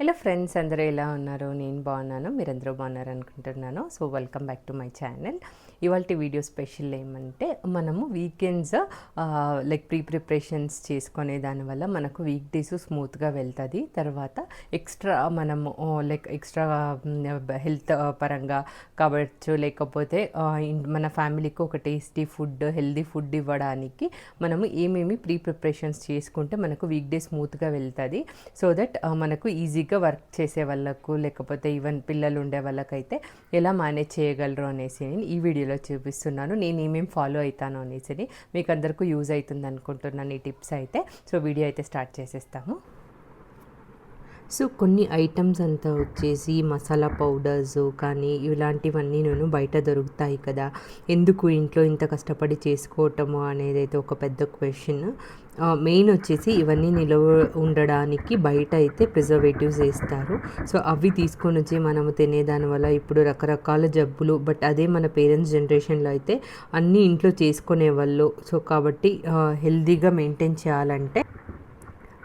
Hello friends అందరూ ఎలా ఉన్నారు? నేను బాగున్నాను మీరందరూ బాగున్నారు అనుకుంటున్నాను. So welcome back to my channel ఇవాళ వీడియో స్పెషల్ ఏమంటే మనము వీకెండ్స్ లైక్ ప్రీ ప్రిపరేషన్స్ చేసుకునే దానివల్ల మనకు వీక్ డేస్ స్మూత్గా వెళ్తుంది. తర్వాత ఎక్స్ట్రా మనము లైక్ ఎక్స్ట్రా హెల్త్ పరంగా కావచ్చు లేకపోతే మన ఫ్యామిలీకి ఒక టేస్టీ ఫుడ్ హెల్దీ ఫుడ్ ఇవ్వడానికి మనము ఏమేమి ప్రీ ప్రిపరేషన్స్ చేసుకుంటే మనకు వీక్ డే స్మూత్గా వెళ్తుంది. సో దట్ మనకు ఈజీగా వర్క్ చేసే వాళ్ళకు లేకపోతే ఈవెన్ పిల్లలు ఉండే వాళ్ళకైతే ఎలా మేనేజ్ చేయగలరు అనేసి నేను ఈ వీడియోలో చూపిస్తున్నాను. నేను ఏమేమి ఫాలో అవుతాను అనేసి మీకు అందరికీ యూజ్ అవుతుంది అనుకుంటున్నాను ఈ టిప్స్ అయితే. సో వీడియో అయితే స్టార్ట్ చేసేస్తాము. సో కొన్ని ఐటమ్స్ అంతా వచ్చేసి మసాలా పౌడర్స్ కానీ ఇలాంటివన్నీ నేను బయట దొరుకుతాయి కదా. ఎందుకు ఇంట్లో ఇంత కష్టపడి చేసుకోవటము అనేది అయితే ఒక పెద్ద క్వశ్చన్ మెయిన్ వచ్చేసి ఇవన్నీ నిలవ ఉండడానికి బయట అయితే ప్రిజర్వేటివ్స్ వేస్తారు. సో అవి తీసుకొని వచ్చి మనము తినేదాని వల్ల ఇప్పుడు రకరకాల జబ్బులు బట్ అదే మన పేరెంట్స్ జనరేషన్లో అయితే అన్నీ ఇంట్లో చేసుకునే వాళ్ళు. సో కాబట్టి హెల్తీగా మెయింటైన్ చేయాలంటే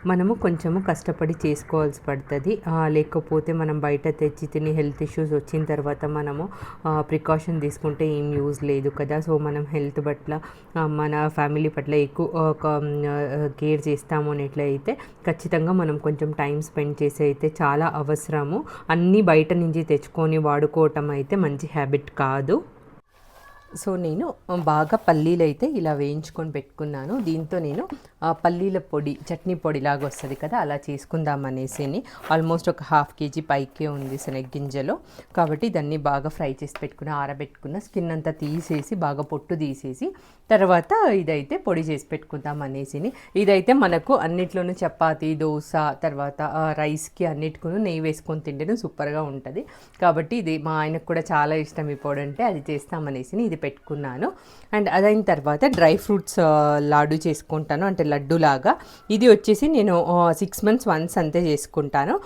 మనము కొంచెము కష్టపడి చేసుకోవాల్సి పడుతుంది. లేకపోతే మనం బయట తెచ్చి తిని హెల్త్ ఇష్యూస్ వచ్చిన తర్వాత మనము ప్రికాషన్ తీసుకుంటే ఏం యూజ్ లేదు కదా. సో మనం హెల్త్ పట్ల మన ఫ్యామిలీ పట్ల ఎక్కువ కేర్ చేస్తాము అనేట్లయితే ఖచ్చితంగా మనం కొంచెం టైం స్పెండ్ చేసి అయితే చాలా అవసరము. అన్నీ బయట నుంచి తెచ్చుకొని వాడుకోవటం అయితే మంచి హ్యాబిట్ కాదు. సో నేను బాగా పల్లీలు అయితే ఇలా వేయించుకొని పెట్టుకున్నాను. దీంతో నేను పల్లీల పొడి చట్నీ పొడి లాగా వస్తుంది కదా అలా చేసుకుందాం అనేసి ఆల్మోస్ట్ ఒక హాఫ్ కేజీ పైకే ఉంది శనగ్గింజలో కాబట్టి దాన్ని బాగా ఫ్రై చేసి పెట్టుకున్న ఆరబెట్టుకున్న స్కిన్ అంతా తీసేసి బాగా పొట్టు తీసేసి తర్వాత ఇదైతే పొడి చేసి పెట్టుకుందాం అనేసి ఇదైతే మనకు అన్నిట్లోనూ చపాతి దోశ తర్వాత రైస్కి అన్నిటికీ నెయ్యి వేసుకొని తింటేనే సూపర్గా ఉంటుంది. కాబట్టి ఇది మా ఆయనకు కూడా చాలా ఇష్టం ఈ పొడి అంటే అది చేస్తామనేసి ఇది పెట్టుకున్నాను. అండ్ అదైన తర్వాత డ్రై ఫ్రూట్స్ లాడు చేసుకుంటాను. అంటే లడ్డు లాగా ఇది వచ్చేసి నేను సిక్స్ మంత్స్ వన్స్ అంతే చేసుకుంటాను.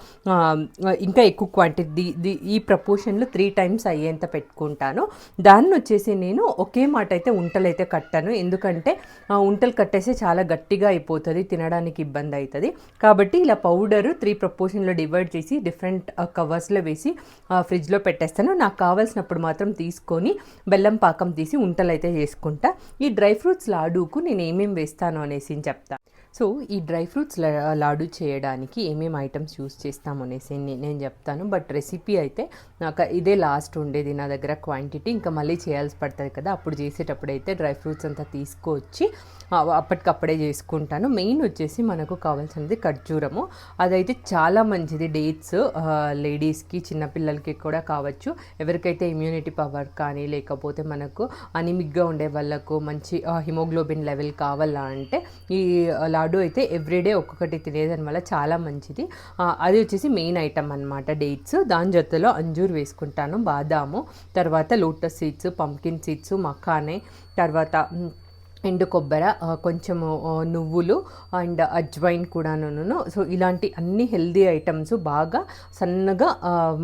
ఇంకా ఎక్కువ క్వాంటిటీ ది- ఈ ప్రపోర్షన్లో త్రీ టైమ్స్ అయ్యేంత పెట్టుకుంటాను. దాన్ని వచ్చేసి నేను ఒకే మాట అయితే ఉంటలు అయితే కట్టాను. ఎందుకంటే ఉంటలు కట్టేస్తే చాలా గట్టిగా అయిపోతుంది తినడానికి ఇబ్బంది అవుతుంది కాబట్టి ఇలా పౌడరు త్రీ ప్రపోర్షన్లో డివైడ్ చేసి డిఫరెంట్ కవర్స్లో వేసి ఫ్రిడ్జ్లో పెట్టేస్తాను. నాకు కావాల్సినప్పుడు మాత్రం తీసుకొని బెల్లం పాకం తీసి ఉంటలైతే చేసుకుంటా. ఈ డ్రై ఫ్రూట్స్ లాడుకు నేను ఏమేమి వేస్తాను అనేసి చెప్తా. సో ఈ డ్రై ఫ్రూట్స్ లాడు చేయడానికి ఏమేమి ఐటమ్స్ యూస్ చేస్తాము అనేసి నేను చెప్తాను. బట్ రెసిపీ అయితే నాకు ఇదే లాస్ట్ ఉండేది నా దగ్గర క్వాంటిటీ. ఇంకా మళ్ళీ చేయాల్సి పడుతుంది కదా. అప్పుడు చేసేటప్పుడు అయితే డ్రై ఫ్రూట్స్ అంతా తీసుకొచ్చి అప్పటికప్పుడే చేసుకుంటాను. మెయిన్ వచ్చేసి మనకు కావాల్సినది ఖర్జూరము. అదైతే చాలా మంచిది. డేట్స్ లేడీస్కి చిన్నపిల్లలకి కూడా కావచ్చు. ఎవరికైతే ఇమ్యూనిటీ పవర్ కానీ లేకపోతే మనకు అనిమిక్గా ఉండే వాళ్ళకు మంచి హిమోగ్లోబిన్ లెవెల్ కావాలా అంటే ఈ లాడు అయితే ఎవ్రీడే ఒక్కొక్కటి తినేదాని వల్ల చాలా మంచిది. అది వచ్చేసి మెయిన్ ఐటమ్ అనమాట డేట్స్ దాని జతలో అంజూర్ వేసుకుంటాను బాదాము తర్వాత లోటస్ సీడ్స్ పంకిన్ సీడ్స్ మఖానే తర్వాత ఎండు కొబ్బరి కొంచెము నువ్వులు అండ్ అజ్వైన్ కూడాను సో ఇలాంటి అన్ని హెల్దీ ఐటమ్స్ బాగా సన్నగా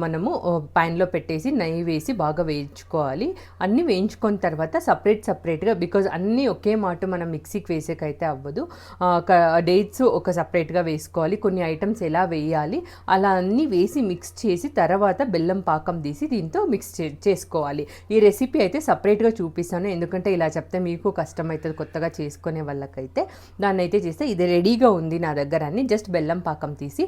మనము ప్యాన్లో పెట్టేసి నెయ్యి వేసి బాగా వేయించుకోవాలి. అన్నీ వేయించుకున్న తర్వాత సపరేట్ సపరేట్గా బికాజ్ అన్నీ ఒకే మాట మనం మిక్సీకి వేసేకైతే అవ్వదు. డేట్స్ ఒక సపరేట్గా వేసుకోవాలి. కొన్ని ఐటమ్స్ ఎలా వేయాలి అలా అన్నీ వేసి మిక్స్ చేసి తర్వాత బెల్లం పాకం తీసి దీంతో మిక్స్ చే చేసుకోవాలి. ఈ రెసిపీ అయితే సపరేట్గా చూపిస్తాను. ఎందుకంటే ఇలా చెప్తే మీకు కష్టమవుతుంది కొత్తగా చేసుకునే వాళ్ళకైతే దాన్ని అయితే చేస్తే ఇది రెడీగా ఉంది నా దగ్గర అని జస్ట్ బెల్లం పాకం తీసి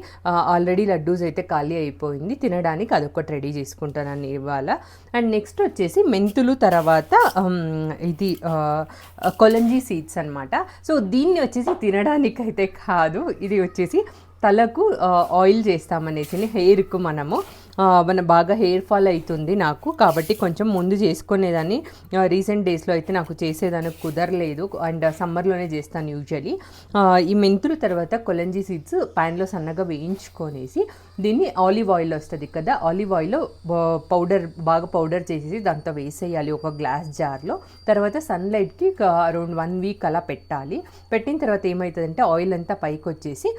ఆల్రెడీ లడ్డూస్ అయితే ఖాళీ అయిపోయింది. తినడానికి అదొకటి రెడీ చేసుకుంటానని ఇవాళ అండ్ నెక్స్ట్ వచ్చేసి మెంతులు తర్వాత ఇది కొలంజీ సీడ్స్ అనమాట సో దీన్ని వచ్చేసి తినడానికైతే కాదు. ఇది వచ్చేసి తలకు ఆయిల్ చేస్తామనేసి హెయిర్కు మనము మన బాగా హెయిర్ ఫాల్ అవుతుంది నాకు. కాబట్టి కొంచెం ముందు చేసుకునేదాన్ని. రీసెంట్ డేస్లో అయితే నాకు చేసేదానికి కుదరలేదు. అండ్ సమ్మర్లోనే చేస్తాను యూజువలీ ఈ మెంతులు తర్వాత కొలంజీ సీడ్స్ ప్యాన్లో సన్నగా వేయించుకొనేసి దీన్ని ఆలివ్ ఆయిల్ వస్తుంది కదా ఆలివ్ ఆయిల్లో పౌడర్ బాగా పౌడర్ చేసేసి దాంతో వేసేయాలి ఒక గ్లాస్ జార్లో తర్వాత సన్లైట్కి అరౌండ్ వన్ వీక్ అలా పెట్టాలి. పెట్టిన తర్వాత ఏమవుతుందంటే ఆయిల్ అంతా పైకి వచ్చేసి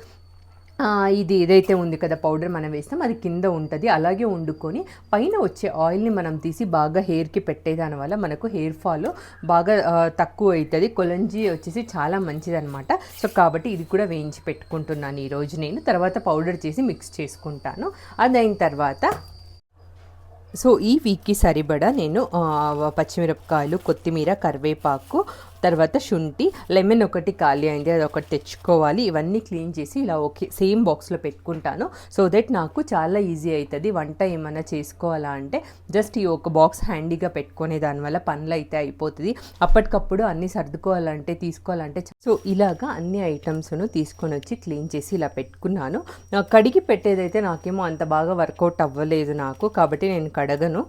ఇది ఏదైతే ఉంది కదా పౌడర్ మనం వేస్తాం అది కింద ఉంటుంది. అలాగే వండుకొని పైన వచ్చే ఆయిల్ని మనం తీసి బాగా హెయిర్కి పెట్టేదాని వల్ల మనకు హెయిర్ ఫాల్ బాగా తక్కువ అవుతుంది. కొలంజీ వచ్చేసి చాలా మంచిదనమాట సో కాబట్టి ఇది కూడా వేయించి పెట్టుకుంటున్నాను ఈరోజు నేను. తర్వాత పౌడర్ చేసి మిక్స్ చేసుకుంటాను. అది అయిన తర్వాత సో ఈ వీక్కి సరిపడా నేను పచ్చిమిరపకాయలు కొత్తిమీర కరివేపాకు తర్వాత శుంఠి లెమన్ ఒకటి ఖాళీ అయింది అది ఒకటి తెచ్చుకోవాలి. ఇవన్నీ క్లీన్ చేసి ఇలా ఓకే సేమ్ బాక్స్లో పెట్టుకుంటాను. సో దట్ నాకు చాలా ఈజీ అవుతుంది. వంట ఏమైనా చేసుకోవాలా అంటే జస్ట్ ఈ ఒక బాక్స్ హ్యాండీగా పెట్టుకునే దానివల్ల పనులు అయితే అయిపోతుంది. అప్పటికప్పుడు అన్నీ సర్దుకోవాలంటే తీసుకోవాలంటే సో ఇలాగా అన్ని ఐటమ్స్ను తీసుకొని వచ్చి క్లీన్ చేసి ఇలా పెట్టుకున్నాను. కడిగి పెట్టేదైతే నాకేమో అంత బాగా వర్కౌట్ అవ్వలేదు నాకు. కాబట్టి నేను కడగను.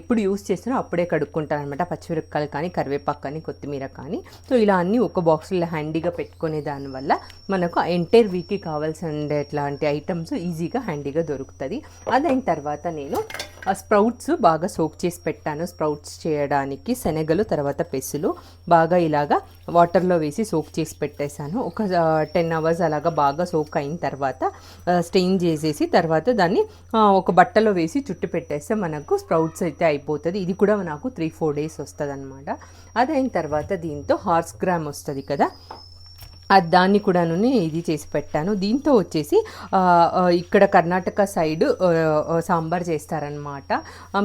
ఎప్పుడు యూస్ చేసినా అప్పుడే కడుక్కుంటాను అనమాట పచ్చిమిరపకాయలు కానీ కరివేపాకు కానీ కొత్తిమీర కానీ. సో ఇలా అన్నీ ఒక బాక్స్లో హ్యాండీగా పెట్టుకునే దానివల్ల మనకు ఎంటైర్ వీక్కి కావాల్సిన ఇట్లాంటి ఐటమ్స్ ఈజీగా హ్యాండీగా దొరుకుతుంది. అదైన తర్వాత నేను ఆ స్ప్రౌట్స్ బాగా సోక్ చేసి పెట్టాను. స్ప్రౌట్స్ చేయడానికి శనగలు తర్వాత పెసులు బాగా ఇలాగా వాటర్లో వేసి సోక్ చేసి పెట్టేశాను. ఒక టెన్ అవర్స్ అలాగా బాగా సోక్ అయిన తర్వాత స్టెయిన్ చేసేసి తర్వాత దాన్ని ఒక బట్టలో వేసి చుట్టు పెట్టేస్తే మనకు స్ప్రౌట్స్ అయితే అయిపోతుంది. ఇది కూడా నాకు త్రీ ఫోర్ డేస్ వస్తుంది అనమాట అదైన తర్వాత దీంతో హార్స్ గ్రామ్ వస్తుంది కదా. దాన్ని కూడాను ఇది చేసి పెట్టాను. దీంతో వచ్చేసి ఇక్కడ కర్ణాటక సైడ్ సాంబార్ చేస్తారనమాట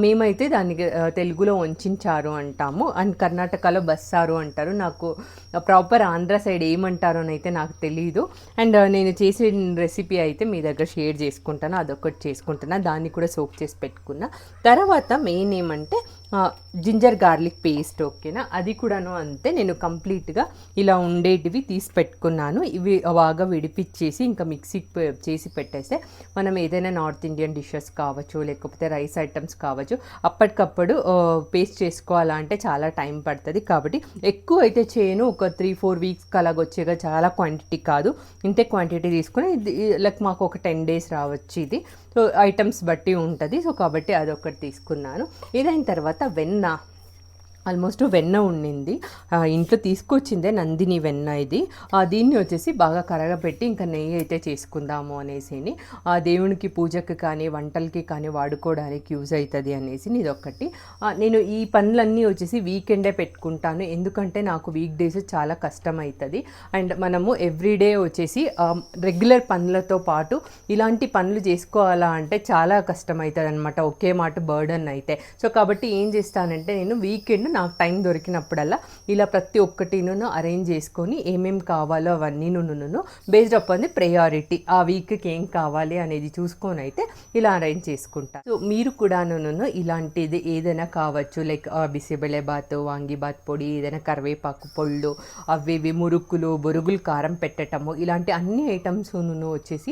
మేమైతే దాన్ని తెలుగులో వంచారు అంటాము. అండ్ కర్ణాటకలో బస్సారు అంటారు. నాకు ప్రాపర్ ఆంధ్ర సైడ్ ఏమంటారో అయితే నాకు తెలియదు అండ్ నేను చేసే రెసిపీ అయితే మీ దగ్గర షేర్ చేసుకుంటాను. అదొకటి చేసుకుంటున్నా. దాన్ని కూడా సోక్ చేసి పెట్టుకున్నా. తర్వాత మెయిన్ ఏమంటే జింజర్ గార్లిక్ పేస్ట్ ఓకేనా? అది కూడాను అంతే నేను కంప్లీట్గా ఇలా ఉండేటివి తీసి పెట్టుకున్నాను. ఇవి బాగా విడిపించేసి ఇంకా మిక్సీ చేసి పెట్టేస్తే మనం ఏదైనా నార్త్ ఇండియన్ డిషెస్ కావచ్చు లేకపోతే రైస్ ఐటమ్స్ కావచ్చు అప్పటికప్పుడు పేస్ట్ చేసుకోవాలంటే చాలా టైం పడుతుంది. కాబట్టి ఎక్కువ అయితే చేయను. ఒక త్రీ ఫోర్ వీక్స్కి అలాగ వచ్చేగా చాలా క్వాంటిటీ కాదు. ఇంతే క్వాంటిటీ తీసుకుని ఇది లైక్ మాకు ఒక టెన్ డేస్ రావచ్చు ఇది. సో ఐటమ్స్ బట్టి ఉంటుంది. సో కాబట్టి అదొకటి తీసుకున్నాను. ఇదైన తర్వాత వెన్న. ఆల్మోస్ట్ వెన్న ఉండింది. ఇంట్లో తీసుకొచ్చిందే నందిని వెన్న ఇది. దీన్ని వచ్చేసి బాగా కరగపెట్టి ఇంకా నెయ్యి అయితే చేసుకుందాము అనేసి ఆ దేవునికి పూజకి కానీ వంటలకి కానీ వాడుకోవడానికి యూజ్ అవుతుంది అనేసి ఇది ఒకటి నేను ఈ పనులన్నీ వచ్చేసి వీకెండే పెట్టుకుంటాను. ఎందుకంటే నాకు వీక్ డేస్ చాలా కష్టం అవుతుంది అండ్ మనము ఎవ్రీడే వచ్చేసి రెగ్యులర్ పనులతో పాటు ఇలాంటి పనులు చేసుకోవాలా అంటే చాలా కష్టం అవుతుంది అనమాట ఒకే మాట బర్డన్ అయితే. సో కాబట్టి ఏం చేస్తానంటే నేను వీకెండ్ నాకు టైం దొరికినప్పుడల్లా ఇలా ప్రతి ఒక్కటిను అరేంజ్ చేసుకొని ఏమేం కావాలో అవన్నీ నూనెను బేస్డ్ అప్ ది ప్రయారిటీ ఆ వీక్కి ఏం కావాలి అనేది చూసుకొని అయితే ఇలా అరేంజ్ చేసుకుంటా. సో మీరు కూడా నూనెను ఇలాంటిది ఏదైనా కావచ్చు లైక్ బిసిబెలే బాత్ వాంగి బాత్ పొడి ఏదైనా కరివేపాకు పొళ్ళు అవి ఇవి మురుకులు బొరుగులు కారం పెట్టటము ఇలాంటి అన్ని ఐటమ్స్ వచ్చేసి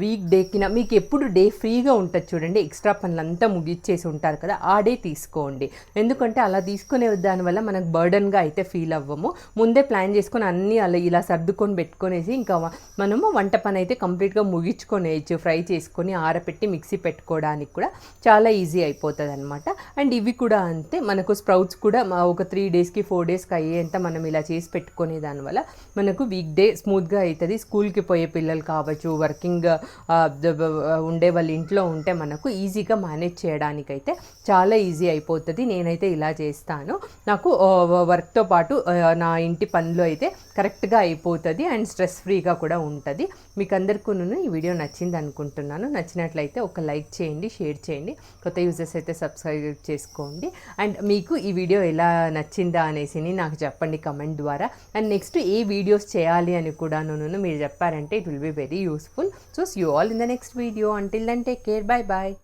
వీక్ డేకిన మీకు ఎప్పుడు డే ఫ్రీగా ఉంటుంది చూడండి ఎక్స్ట్రా పనులంతా ముగిచ్చేసి ఉంటారు కదా ఆ డే తీసుకోండి. ఎందుకంటే అలా తీసుకునే దానివల్ల మనకు బర్డన్గా అయితే ఫీల్ అవ్వము. ముందే ప్లాన్ చేసుకొని అన్నీ అలా ఇలా సర్దుకొని పెట్టుకునేసి ఇంకా మనము వంట పని అయితే కంప్లీట్గా ముగించుకొనేయచ్చు ఫ్రై చేసుకొని ఆరపెట్టి మిక్సీ పెట్టుకోవడానికి కూడా చాలా ఈజీ అయిపోతుంది అనమాట అండ్ ఇవి కూడా అంతే. మనకు స్ప్రౌట్స్ కూడా ఒక త్రీ డేస్కి ఫోర్ డేస్కి అయ్యేంత మనం ఇలా చేసి పెట్టుకునే దానివల్ల మనకు వీక్ డే స్మూత్గా అవుతుంది స్కూల్కి పోయే పిల్లలు కావచ్చు వర్కింగ్ ఉండే వాళ్ళ ఇంట్లో ఉంటే మనకు ఈజీగా మేనేజ్ చేయడానికైతే చాలా ఈజీ అయిపోతుంది. నేనైతే ఇలా చేస్తాను. నాకు వర్క్తో పాటు నా ఇంటి పనులు అయితే కరెక్ట్గా అయిపోతుంది అండ్ స్ట్రెస్ ఫ్రీగా కూడా ఉంటుంది. మీకు అందరికీ ఈ వీడియో నచ్చింది అనుకుంటున్నాను. నచ్చినట్లయితే ఒక లైక్ చేయండి షేర్ చేయండి. కొత్త యూజర్స్ అయితే సబ్స్క్రైబ్ చేసుకోండి. అండ్ మీకు ఈ వీడియో ఎలా నచ్చిందా అనేసి నాకు చెప్పండి కమెంట్ ద్వారా. అండ్ నెక్స్ట్ ఏ వీడియోస్ చేయాలి అని కూడా మీరు చెప్పారంటే it will be very useful. So you all in the next video until then take care bye bye